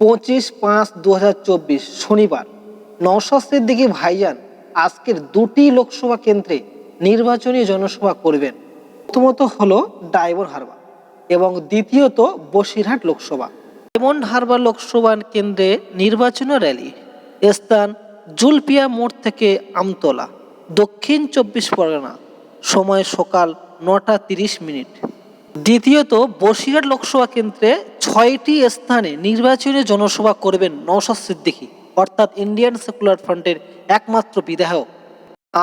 পঁচিশ পাঁচ দু শনিবার নওশাদ সিদ্দিকী ভাইজান আজকের দুটি লোকসভা কেন্দ্রে নির্বাচনী জনসভা করবেন। প্রথমত হলো ডায়মন্ড হারবার এবং দ্বিতীয়ত বসিরহাট লোকসভা। ডায়মন্ড হারবার লোকসভা কেন্দ্রে নির্বাচনী র্যালি। স্থান জুলপিয়া মোড় থেকে আমতলা, দক্ষিণ চব্বিশ পরগনা। সময় সকাল নটা তিরিশ মিনিট। দ্বিতীয়ত, বসিরহাট লোকসভা কেন্দ্রে ছয়টি স্থানে নির্বাচনী জনসভা করবেন নওশাদ সিদ্দিকী, অর্থাৎ ইন্ডিয়ান সেকুলার ফ্রন্টের একমাত্র বিধায়ক।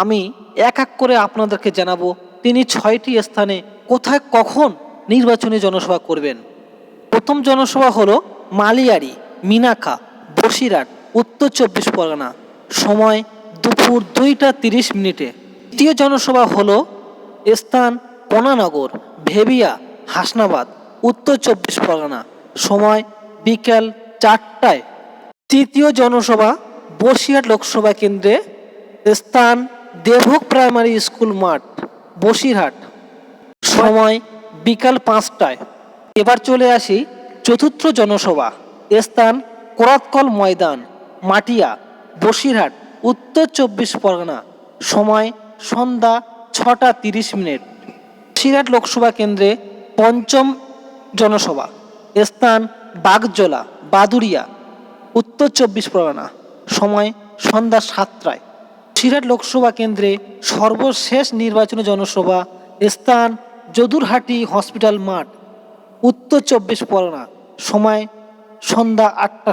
আমি এক এক করে আপনাদেরকে জানাব, তিনি ছয়টি স্থানে কোথায় কখন নির্বাচনী জনসভা করবেন। প্রথম জনসভা হলো মালিয়ারি মিনাখা বসিরহাট, উত্তর চব্বিশ পরগনা। সময় দুপুর দুইটা তিরিশ মিনিটে। দ্বিতীয় জনসভা হলো স্থান পনানগর, ভেবিয়া, হাসনাবাদ, উত্তর চব্বিশ পরগনা। সময় বিকেল চারটায়। তৃতীয় জনসভা, বসিরহাট লোকসভা কেন্দ্রে। স্থান, দেবভোগ প্রাইমারি স্কুল মাঠ, বসিরহাট। সময় বিকাল পাঁচটায়। এবার চলে আসি চতুর্থ জনসভা। স্থান কোরাতকল ময়দান, মাটিয়া, বসিরহাট, উত্তর চব্বিশ পরগনা। সময় সন্ধ্যা ছটা তিরিশ মিনিট। বসিরহাট লোকসভা কেন্দ্রে পঞ্চম জনসভা। স্থান বাগজোলা বাদুরিয়া উত্তর চব্বিশ পরগনা। সময় সন্ধ্যা সাতটায়। সিরাট লোকসভা কেন্দ্রে সর্বশেষ নির্বাচনী জনসভা স্থান যদুরহাটি হসপিটাল মাঠ। উত্তর চব্বিশ পরগনা। সময় সন্ধ্যা আটটা